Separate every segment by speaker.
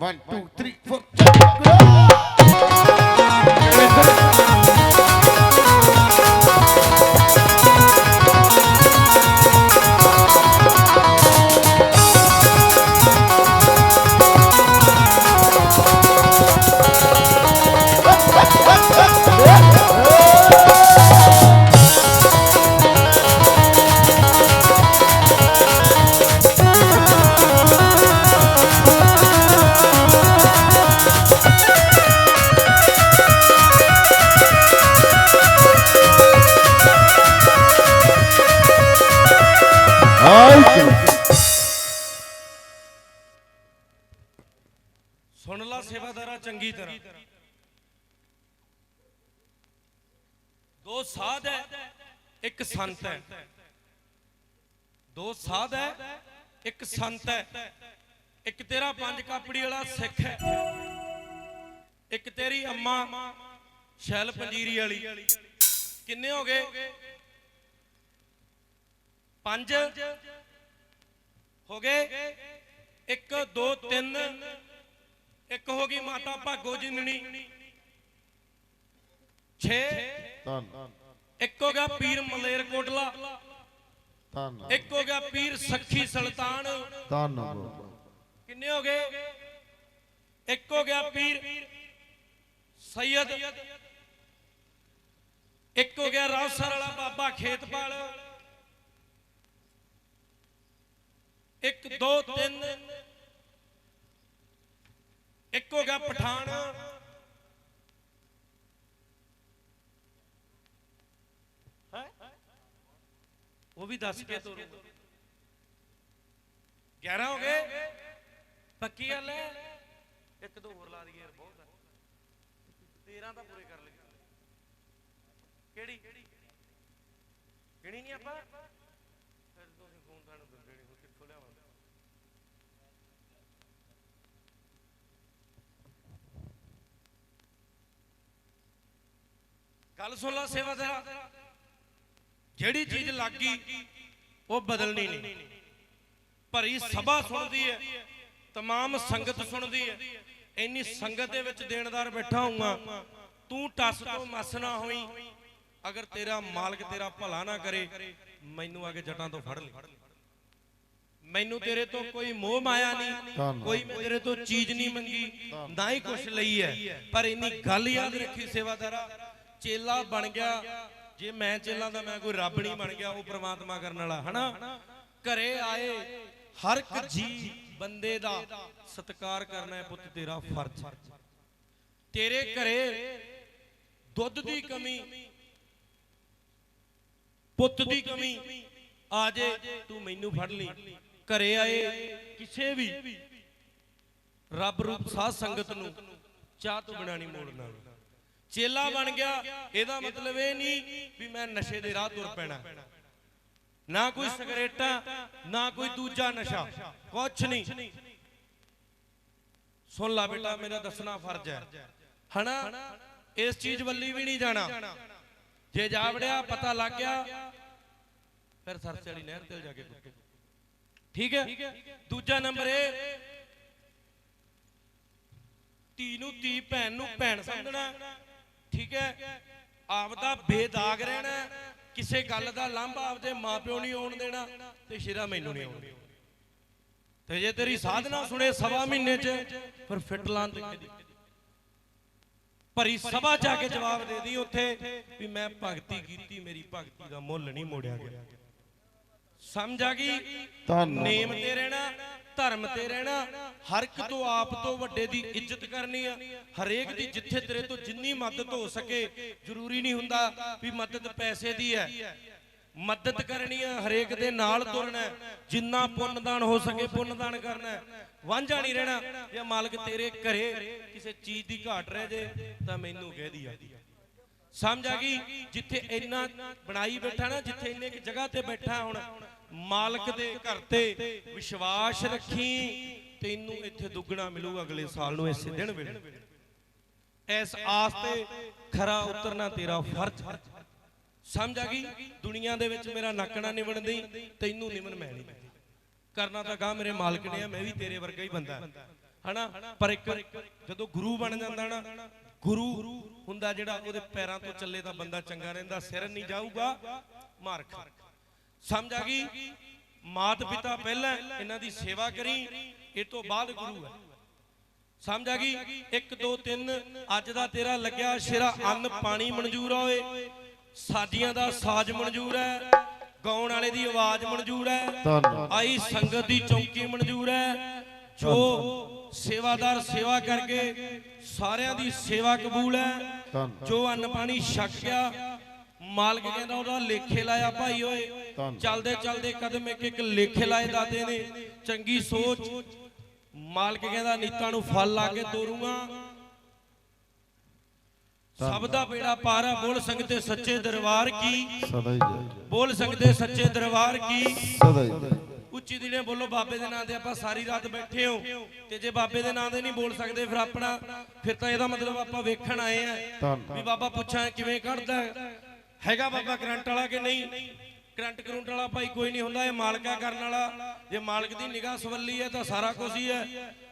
Speaker 1: 1 2 3 4
Speaker 2: ਸੁਣ ਸਾਧ ਹੈ, ਇੱਕ ਸੰਤ ਹੈ। ਦੋ ਸਾਧ ਹੈ, ਇੱਕ ਸੰਤ ਹੈ। ਇੱਕ ਤੇਰਾ ਪੰਜ ਕਾਪੜੀ ਵਾਲਾ ਸਿੱਖ ਹੈ। ਇੱਕ ਤੇਰੀ ਅੰਮਾ ਸ਼ੈਲ ਪੰਜੀਰੀ ਵਾਲੀ। ਕਿੰਨੇ ਹੋ ਗਏ? ਪੰਜ ਹੋ ਗਏ। 1 2 3 ਇੱਕ ਹੋ ਗਈ ਮਾਤਾ ਭਾਗੋ ਜਿੰਨਣੀ 6
Speaker 1: ਧੰਨ।
Speaker 2: ਇੱਕ ਹੋ ਗਿਆ ਪੀਰ ਮਲੇਰ ਕੋਟਲਾ।
Speaker 1: ਧੰਨ।
Speaker 2: ਇੱਕ ਹੋ ਗਿਆ ਪੀਰ ਸਖੀ ਸੁਲਤਾਨ।
Speaker 1: ਧੰਨ
Speaker 2: ਕਿੰਨੇ ਹੋ ਗਏ? ਇੱਕ ਹੋ ਗਿਆ ਪੀਰ ਸੈਯਦ ਇੱਕ ਹੋ ਗਿਆ ਰਾਵਸਰ ਵਾਲਾ ਬਾਬਾ ਖੇਤਪਾਲ। ਇੱਕ ਦੋ ਤਿੰਨ। ਇੱਕ ਹੋ ਗਿਆ ਪਠਾਨ। ਉਹ ਵੀ ਦੱਸ ਕੇ ਤੋਰੋ। 11 ਹੋ ਗਏ। ਪੱਕੀ ਗੱਲ ਹੈ। ਇੱਕ ਦੋ ਹੋਰ ਲਾ ਦਈਏ ਯਾਰ ਬਹੁਤ ਹੈ 13 ਤਾਂ ਪੂਰੇ ਕਰ ਲਈਏ। ਕਿਹੜੀ? ਕਿਹੜੀ ਨਹੀਂ ਆਪਾਂ? ਫਿਰ ਤੁਸੀਂ ਫੋਨ ਤੁਹਾਨੂੰ ਦਿੰਦੇ ਨਹੀਂ ਹੋ ਕਿੱਥੋਂ ਲਿਆਵਾਂਗੇ? ਗੱਲ ਸੁਣ ਲਾ ਸੇਵਾਦਾਰਾ ਜਿਹੜੀ ਚੀਜ਼ ਲੱਗ ਗਈ ਉਹ ਬਦਲਣੀ ਨਹੀਂ ਭਰੀ ਸਭਾ ਸੁਣਦੀ ਹੈ तमाम ਸੰਗਤ ਸੁਣਦੀ ਹੈ ਇੰਨੀ ਸੰਗਤ ਦੇ ਵਿੱਚ ਦੇਣਦਾਰ ਬੈਠਾ ਹੂੰਗਾ ਤੂੰ ਟਸ ਤੋਂ ਮਸ ਨਾ ਹੋਈ ਅਗਰ ਤੇਰਾ ਮਾਲਕ ਤੇਰਾ ਭਲਾ ਨਾ ਕਰੇ ਮੈਨੂੰ ਆ ਕੇ ਜਟਾਂ ਤੋਂ ਫੜ ਲੈ ਮੈਨੂੰ ਤੇਰੇ ਤੋਂ ਕੋਈ ਮੋਹ ਮਾਇਆ ਨਹੀਂ
Speaker 1: ਧੰਨ।
Speaker 2: ਕੋਈ ਮੈਂ ਤੇਰੇ ਤੋਂ ਚੀਜ਼ ਨਹੀਂ ਮੰਗੀ ਨਾ ਹੀ ਕੁਛ ਲਈ ਹੈ ਪਰ ਇੰਨੀ ਗੱਲ ਯਾਦ ਰੱਖੀ ਸੇਵਾਦਾਰਾ ਚੇਲਾ ਬਣ ਗਿਆ ਜੇ ਮੈਂ ਚੇਲਾ ਦਾ ਮੈਂ ਕੋਈ ਰੱਬ ਨਹੀਂ ਬਣ ਗਿਆ, ਉਹ ਪ੍ਰਮਾਤਮਾ ਕਰਨ ਵਾਲਾ, ਹਨਾ? ਘਰੇ ਆਏ, ਹਰ ਇੱਕ ਜੀ ਬੰਦੇ ਦਾ ਸਤਿਕਾਰ ਕਰਨਾ ਹੈ, ਪੁੱਤ, ਤੇਰਾ ਫਰਜ਼ ਤੇਰੇ ਘਰੇ ਦੁੱਧ ਦੀ ਕਮੀ, ਪੁੱਤ ਦੀ ਕਮੀ ਆ ਜੇ, ਤੂੰ ਮੈਨੂੰ ਫੜ ਲਈ। ਘਰੇ ਆਏ ਕਿਸੇ ਵੀ ਰੱਬ ਰੂਪ ਸਾਧ ਸੰਗਤ ਨੂੰ ਚਾਹ ਤੋਂ ਬਿਨਾ ਨਹੀਂ ਮੋੜਨਾ। ਚੇਲਾ ਬਣ ਗਿਆ, ਇਹਦਾ ਮਤਲਬ ਇਹ ਨਹੀਂ ਵੀ ਮੈਂ ਨਸ਼ੇ ਦੇ ਰਾਹ ਤੁਰ ਪੈਣਾ। ਨਾ ਕੋਈ ਸਿਗਰੇਟਾਂ, ਨਾ ਕੋਈ ਦੂਜਾ ਨਸ਼ਾ, ਕੁਛ ਨਹੀਂ। ਸੁਣ ਲੈ ਬੇਟਾ, ਮੇਰਾ ਦੱਸਣਾ ਫਰਜ਼ ਹੈ। ਹਨਾ? ਇਸ ਚੀਜ਼ ਵੱਲੀ ਵੀ ਨਹੀਂ ਜਾਣਾ। ਜੇ ਜਾ ਵੜਿਆ, ਪਤਾ ਲੱਗ ਗਿਆ, ਫਿਰ ਸਰਸੇ ਵਾਲੀ ਨਹਿਰ ਤੇ ਜਾ ਕੇ ਕੁੱਟੋ। ਠੀਕ ਹੈ? ਦੂਜਾ ਨੰਬਰ ਇਹ, ਧੀ ਨੂੰ ਧੀ, ਭੈਣ ਨੂੰ ਭੈਣ ਸਮਝਣਾ। ਠੀਕ ਹੈ? ਆਪਦਾ ਬੇਦਾਗ ਰਹਿਣਾ ਕਿਸੇ ਗੱਲ ਦਾ ਲਾਂਭਾ ਆਪਦੇ ਮਾਪਿਓ ਨਹੀਂ ਆਉਣ ਦੇਣਾ ਤੇ ਸ਼ੇਰਾ ਮੈਨੂੰ ਨਹੀਂ ਆਉਣ ਦੇਣਾ। ਤੇ ਜੇ ਤੇਰੀ ਸਾਧਨਾ ਸੁਣੇ ਸਵਾ ਮਹੀਨੇ ਚ, ਫਿਰ ਫਿੱਟ ਲਾਂ ਤੇ ਭਰੀ ਸਭਾ ਜਾ ਕੇ ਜਵਾਬ ਦੇ ਦੀ ਉੱਥੇ ਵੀ ਮੈਂ ਭਗਤੀ ਕੀਤੀ, ਮੇਰੀ ਭਗਤੀ ਦਾ ਮੁੱਲ ਨਹੀਂ ਮੋੜਿਆ ਗਿਆ। ਸਮਝ ਆ ਗਈ? ਨੇਮ ਤੇ ਰਹਿਣਾ ਧਰਮ ਤੇ ਰਹਿਣਾ ਹਰ ਇੱਕ ਤੋਂ ਆਪ ਤੋਂ ਵੱਡੇ ਦੀ ਇੱਜ਼ਤ ਕਰਨੀ ਆ। ਹਰੇਕ ਦੀ ਜਿੱਥੇ ਤੇਰੇ ਤੋਂ ਜਿੰਨੀ ਮਦਦ ਹੋ ਸਕੇ ਜ਼ਰੂਰੀ ਨਹੀਂ ਹੁੰਦਾ ਵੀ ਮਦਦ ਪੈਸੇ ਦੀ ਹੈ। ਮਦਦ ਕਰਨੀ ਆ ਹਰੇਕ ਦੇ ਨਾਲ ਤੁਰਨਾ। ਜਿੰਨਾ ਪੁੰਨਦਾਨ ਹੋ ਸਕੇ ਪੁੰਨਦਾਨ ਕਰਨਾ ਹੈ। ਵਾਂਝਾ ਨਹੀਂ ਰਹਿਣਾ ਜੇ ਮਾਲਕ ਤੇਰੇ ਘਰੇ ਕਿਸੇ ਚੀਜ਼ ਦੀ ਘਾਟ ਰਹਿ ਜੇ ਤਾਂ ਮੈਨੂੰ ਕਹਿ ਦੀ ਆ। ਸਮਝ ਆ ਗਈ? ਜਿੱਥੇ ਇੰਨਾ ਬਣਾਈ ਬੈਠਾ ਨਾ, ਜਿੱਥੇ ਇੰਨੇ ਕਿ ਜਗ੍ਹਾ ਤੇ ਬੈਠਾ ਹੁਣ, ਮਾਲਕ ਦੇ ਘਰ ਤੇ ਵਿਸ਼ਵਾਸ ਰੱਖੀ, ਤੈਨੂੰ ਇੱਥੇ ਦੁੱਗਣਾ ਮਿਲੂਗਾ ਅਗਲੇ ਸਾਲ ਨੂੰ ਇਸੇ ਦਿਨ ਵੇਲੇ। ਇਸ ਆਸ ਤੇ ਖਰਾ ਉਤਰਨਾ ਤੇਰਾ ਫਰਜ਼। ਸਮਝ ਆ ਗਈ? ਦੁਨੀਆ ਦੇ ਵਿੱਚ ਮੇਰਾ ਨੱਕਣਾ ਨਿਵਣ ਦੇਈ, ਤੈਨੂੰ ਨਿਵਣ ਮੈਂ ਨਹੀਂ ਕਰਨਾ ਤਾਂ ਗਾ ਮੇਰੇ ਮਾਲਕ ਨੇ ਆ, ਮੈਂ ਵੀ ਤੇਰੇ ਵਰਗਾ ਹੀ ਬੰਦਾ। ਹਨਾ? ਪਰ ਇੱਕ ਜਦੋਂ ਗੁਰੂ ਬਣ ਜਾਂਦਾ ਨਾ ਗੁਰੂ ਹੁੰਦਾ ਜਿਹੜਾ ਉਹਦੇ ਪੈਰਾਂ ਤੋਂ ਚੱਲੇ ਤਾਂ ਬੰਦਾ ਚੰਗਾ ਰਹਿੰਦਾ ਸਿਰ ਨਹੀਂ ਜਾਊਗਾ ਮਾਰ ਖਾ। ਸਮਝ ਆ ਗਈ? ਮਾਤ ਪਿਤਾ ਪਹਿਲਾਂ ਇਹਨਾਂ ਦੀ ਸੇਵਾ ਕਰੀ ਇਹ ਤੋਂ ਬਾਅਦ ਗੁਰੂ ਹੈ। ਸਮਝ ਆ ਗਈ? 1 2 3 ਅੱਜ ਦਾ ਤੇਰਾ ਲੱਗਿਆ ਸ਼ੇਰਾ ਅੰਨ ਪਾਣੀ ਮਨਜ਼ੂਰ ਆ ਓਏ। ਸਾਜੀਆਂ ਦਾ ਸਾਜ਼ ਮਨਜ਼ੂਰ ਹੈ ਗਾਉਣ ਵਾਲੇ ਦੀ ਆਵਾਜ਼ ਮਨਜ਼ੂਰ ਹੈ। ਆਈ ਸੰਗਤ ਦੀ ਚੌਕੀ ਮਨਜ਼ੂਰ ਹੈ। ਜੋ ਸੇਵਾਦਾਰ ਸੇਵਾ ਕਰਕੇ ਸਾਰਿਆਂ ਦੀ ਸੇਵਾ ਕਬੂਲ ਹੈ। ਜੋ ਅੰਨ ਪਾਣੀ ਛਕ ਗਿਆ ਮਾਲਕ ਕਹਿੰਦਾ ਉਹਦਾ ਲੇਖੇ ਲਾਇਆ ਭਾਈ ਓਏ। ਚਲਦੇ ਚਲਦੇ ਕਦਮ ਇੱਕ ਇੱਕ ਲੇਖੇ ਲਾਏ ਦਾਤੇ ਨੇ। ਚੰਗੀ ਸੋਚ। ਮਾਲਕ ਕਹਿੰਦਾ ਨੀਤਾਂ ਨੂੰ ਫਲ ਲਾ ਕੇ ਤੋਰੂਗਾ। ਸਭ ਦਾ ਬੇੜਾ ਪਾਰ ਬੋਲ ਸੰਗਤੇ ਸੱਚੇ ਦਰਬਾਰ ਕੀ?
Speaker 1: ਸਦਾ ਹੀ ਜੈ।
Speaker 2: ਬੋਲ ਸੰਗਤੇ ਸੱਚੇ ਦਰਬਾਰ ਕੀ?
Speaker 1: ਸਦਾ ਹੀ ਜੈ।
Speaker 2: ਉੱਚੀ ਦਿਨੇ ਬੋਲੋ ਬਾਬੇ ਦੇ ਨਾਂ ਤੇ ਆਪਾਂ ਸਾਰੀ ਰਾਤ ਬੈਠੇ ਹੋ। ਤੇ ਜੇ ਬਾਬੇ ਦੇ ਨਾਂ ਤੇ ਨਹੀਂ ਬੋਲ ਸਕਦੇ ਫਿਰ ਆਪਣਾ ਫਿਰ ਤਾਂ ਇਹਦਾ ਮਤਲਬ ਆਪਾਂ ਵੇਖਣ ਆਏ ਆ ਵੀ ਬਾਬਾ ਪੁੱਛਾਂ ਕਿਵੇਂ ਕੱਢਦਾ ਹੈ? ਹੈਗਾ ਬਾਬਾ ਕਰੰਟ ਵਾਲਾ ਕਿ ਨਹੀਂ? ਕਰੰਟ ਕਰੰਟ ਵਾਲਾ ਭਾਈ ਕੋਈ ਨਹੀਂ ਹੁੰਦਾ ਇਹ ਮਾਲਕਾ ਕਰਨ ਵਾਲਾ। ਜੇ ਮਾਲਕ ਦੀ ਨਿਗਾਹ ਸਵੱਲੀ ਹੈ ਤਾਂ ਸਾਰਾ ਕੁਝ ਹੀ ਹੈ।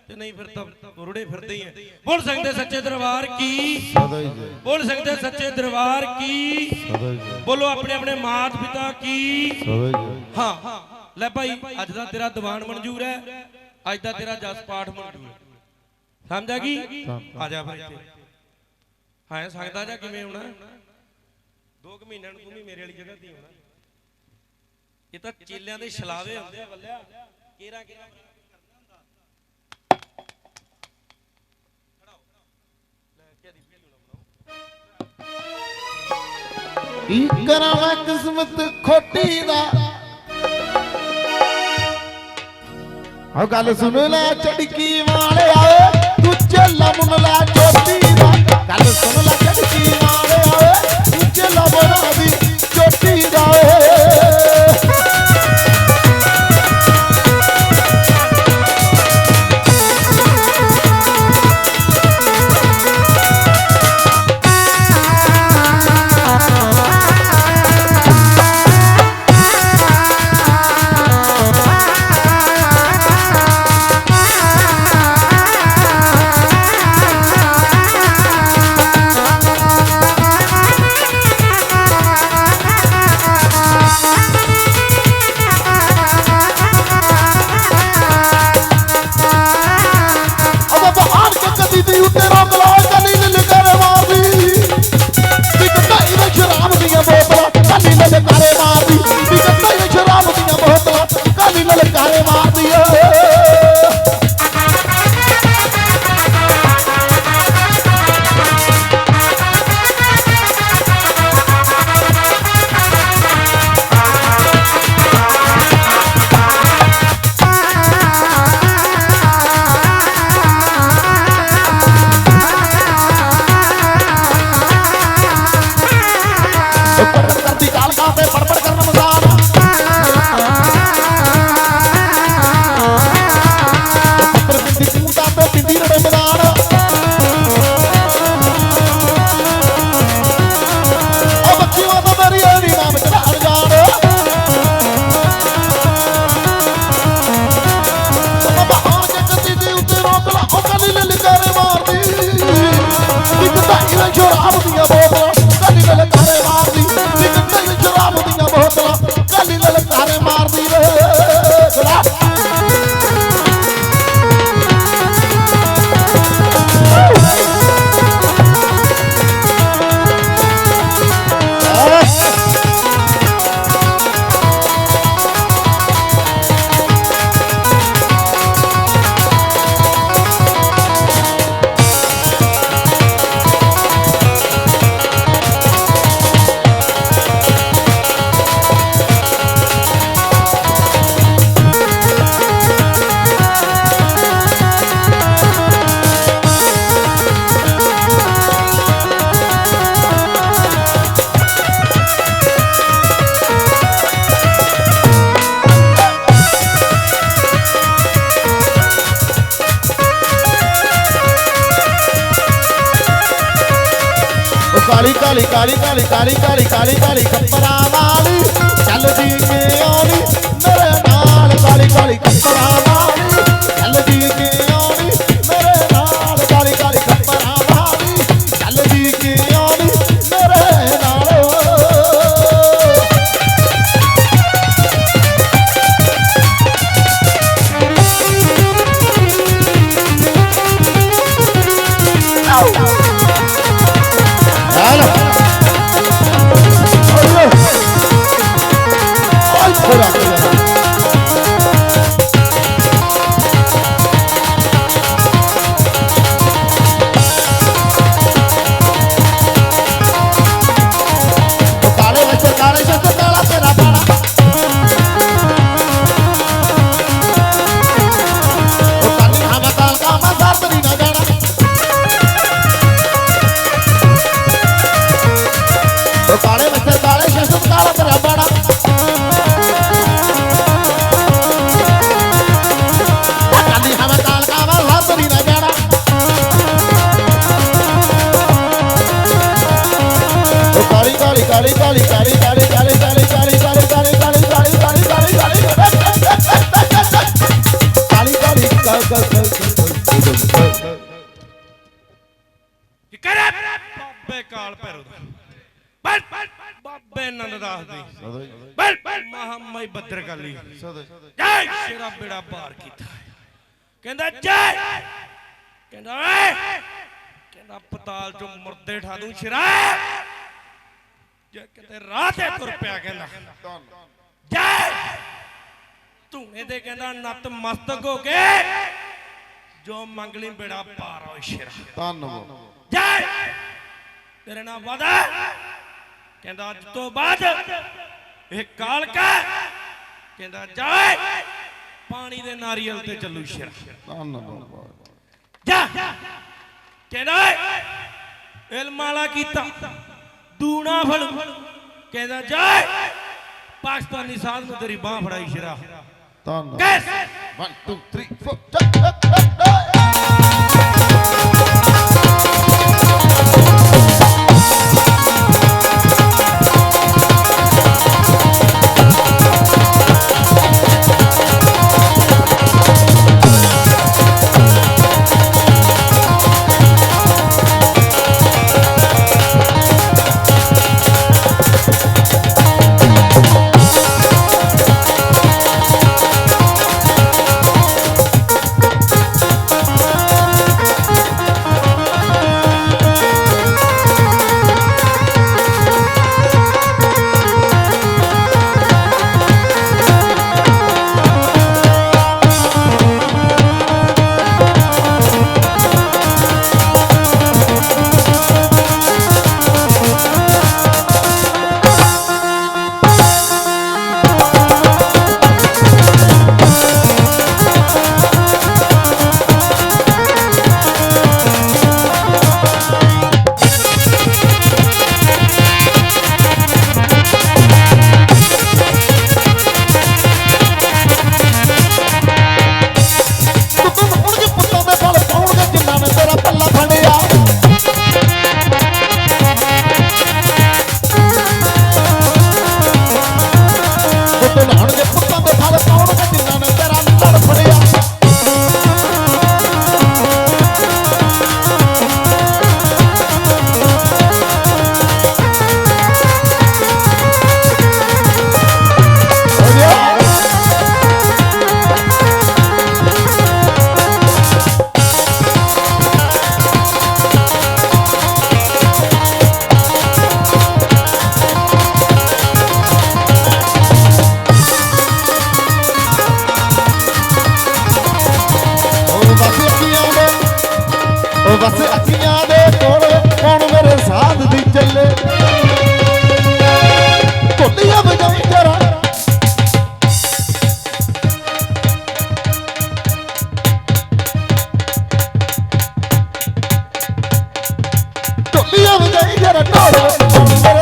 Speaker 2: ਤੇ ਨਹੀਂ ਫਿਰ ਤਾਂ ਰੁੜੇ ਫਿਰਦੇ ਹੀ ਹੈ। ਬੋਲ ਸਕਦੇ ਸੱਚੇ ਦਰਬਾਰ ਕੀ?
Speaker 1: ਸਦਾ ਹੀ ਜੈ।
Speaker 2: ਬੋਲ ਸਕਦੇ ਸੱਚੇ ਦਰਬਾਰ ਕੀ?
Speaker 1: ਸਦਾ ਹੀ ਜੈ।
Speaker 2: ਬੋਲੋ ਆਪਣੇ ਆਪਣੇ ਮਾਤ ਪਿਤਾ ਕੀ?
Speaker 1: ਸਦਾ ਹੀ ਜੈ।
Speaker 2: ਹਾਂ। ਲੈ ਭਾਈ ਅੱਜ ਦਾ ਤੇਰਾ ਦੀਵਾਨ ਮਨਜ਼ੂਰ ਹੈ। ਅੱਜ ਦਾ ਤੇਰਾ ਜਸ ਪਾਠ ਮਨਜ਼ੂਰ ਹੈ। ਸਮਝ ਆ ਗਈ? ਆ ਜਾ ਭਾਈ ਇੱਥੇ। ਹਾਂ ਸਕਦਾ ਜਾਂ ਕਿਵੇਂ ਆਉਣਾ? ਦੋ ਕੁ ਮਹੀਨਿਆਂ ਨੂੰ ਤੂੰ ਵੀ ਮੇਰੇ ਵਾਲੀ ਜਗ੍ਹਾ ਤੇ ਆਉਣਾ। ਇਹ ਤਾਂ ਚੇਲਿਆਂ ਦੇ ਛਲਾਵੇ ਹੁੰਦੇ ਆ ਬੱਲਿਆ। ਕੇਰਾ ਕੇਰਾ ਕਰਨਾ ਹੁੰਦਾ। ਖੜਾਓ ਲੈ ਕੇ
Speaker 1: ਕਰਾਂ ਮੈਂ ਕਿਸਮਤ ਖੋਟੀ ਦਾ ਆਹ ਗੱਲ ਸੁਣ ਲੈ ਚੜਕੀ ਵਾਲਿਆ ਤੂੰ ਚੱਲਾ ਮੁੰਨ ਲੈ ਚੋਟੀ ਦਾ। ਗੱਲ ਸੁਣ ਲੈ ਚੜਕੀ ਵਾਲਿਆ ਤੂੰ ਚੱਲਾ ਬਣਾ ਦੀ ਚੋਟੀ ਦਾ। ਕਾਲੀ ਕਾਲੀ ਕਾਲੀ ਕਾਲੀ ਕਾਲੀ
Speaker 2: 快点 ਜੈ ਸ਼ੇਰਾ ਬੇੜਾ ਪਾਰ ਕੀਤਾ ਕਹਿੰਦਾ ਜੈ। ਕਹਿੰਦਾ ਓਏ। ਕਹਿੰਦਾ ਪਤਾਲ ਚੋਂ ਮੁਰਦੇ ਠਾ ਦੂੰ ਸ਼ੇਰਾ। ਜੇ ਕਿਤੇ ਰਾਹ ਤੇ ਤੁਰ ਪਿਆ ਕਹਿੰਦਾ ਜੈ। ਧੂਣੇ ਦੇ ਕਹਿੰਦਾ ਨੱਤ ਮਸਤਕ ਹੋ ਕੇ ਜੋ ਮੰਗਲੀ ਬੇੜਾ ਪਾਰ ਹੋਏ ਸ਼ੇਰਾ।
Speaker 1: ਧੰਨਵਾਦ।
Speaker 2: ਜੈ। ਤੇਰੇ ਨਾਲ ਵਾਦਾ ਕਹਿੰਦਾ ਅੱਜ ਤੋਂ ਬਾਅਦ ਇਹ ਕਾਲਕਾ ਕਹਿੰਦਾ ਜਾਏ ਪਾਣੀ ਦੇ ਨਾਰੀਅਲ ਤੇ ਚੱਲੂ ਸ਼ੇਰ।
Speaker 1: ਧੰਨਵਾਦ
Speaker 2: ਜਾ! ਕਹਿੰਦਾ ਇਲਮ ਵਾਲਾ ਕੀਤਾ। ਦੂਣਾ ਫੜ। ਕਹਿੰਦਾ ਜਾਏ ਪਾਕਿਸਤਾਨੀ ਸਾਧ ਨੂੰ ਤੇਰੀ ਬਾਹ ਫੜਾਈ ਸ਼ੇਰਾ।
Speaker 1: ਧੰਨਵਾਦ।
Speaker 2: ਕੈਸ!
Speaker 1: 1 2 3 4 Every other day, you gotta know.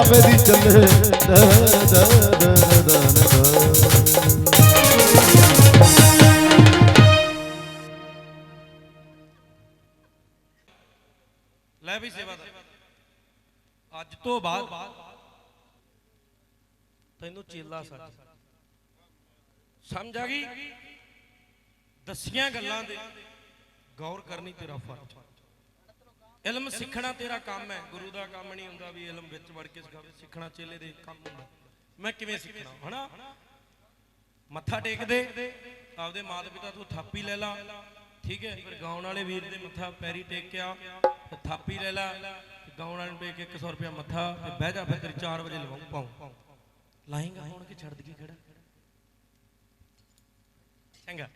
Speaker 1: ਬਾਬੇ ਦੀ ਚੱਲੇ ਦ ਦ ਦ ਦ
Speaker 2: ਲੈ ਵੀ ਸੇਵਾਦਾਰ ਅੱਜ ਤੋਂ ਬਾਅਦ ਤੈਨੂੰ ਚੇਲਾ ਸੱਚ ਸਮਝ ਆ ਗਈ? ਦੱਸੀਆਂ ਗੱਲਾਂ ਦੇ। ਗੌਰ ਕਰਨੀ ਤੇਰਾ ਫਰਜ਼। ਇਲਮ ਸਿੱਖਣਾ ਤੇਰਾ ਕੰਮ ਹੈ। ਗੁਰੂ ਦਾ ਕੰਮ ਨਹੀਂ ਹੁੰਦਾ ਵੀ ਇਲਮ ਵਿੱਚ ਵੜ ਕੇ ਸਿਖਾਵੇ ਸਿੱਖਣਾ ਚੇਲੇ ਦੇ ਕੰਮ ਹੁੰਦਾ। ਮੈਂ ਕਿਵੇਂ ਸਿੱਖਣਾ? ਹਨਾ? ਮੱਥਾ ਟੇਕ ਦੇ ਆਪਦੇ ਮਾਤਾ ਪਿਤਾ ਤੋਂ ਥਾਪੀ ਲੈ ਲਾ। ਠੀਕ ਹੈ? ਫਿਰ ਗਾਉਣ ਵਾਲੇ ਵੀਰ ਦੇ ਮੱਥਾ ਪੈਰੀ ਟੇਕ ਕੇ ਆ। ਤੇ ਥਾਪੀ ਲੈ ਲਾ। ਗਾਉਣ ਵਾਲੇ ਨੂੰ ਦੇ ਕੇ 100 ਰੁਪਇਆ ਮੱਥਾ। ਤੇ ਬਹਿ ਜਾ, ਫਿਰ ਤੇਰੀ 4 ਵਜੇ ਲਵਾਉਂ ਪਾਉਂ। ਲਾਏਗਾ ਹੁਣ ਕਿ ਛੱਡ ਦਈਏ ਖੜਾ? ਚੰਗਾ।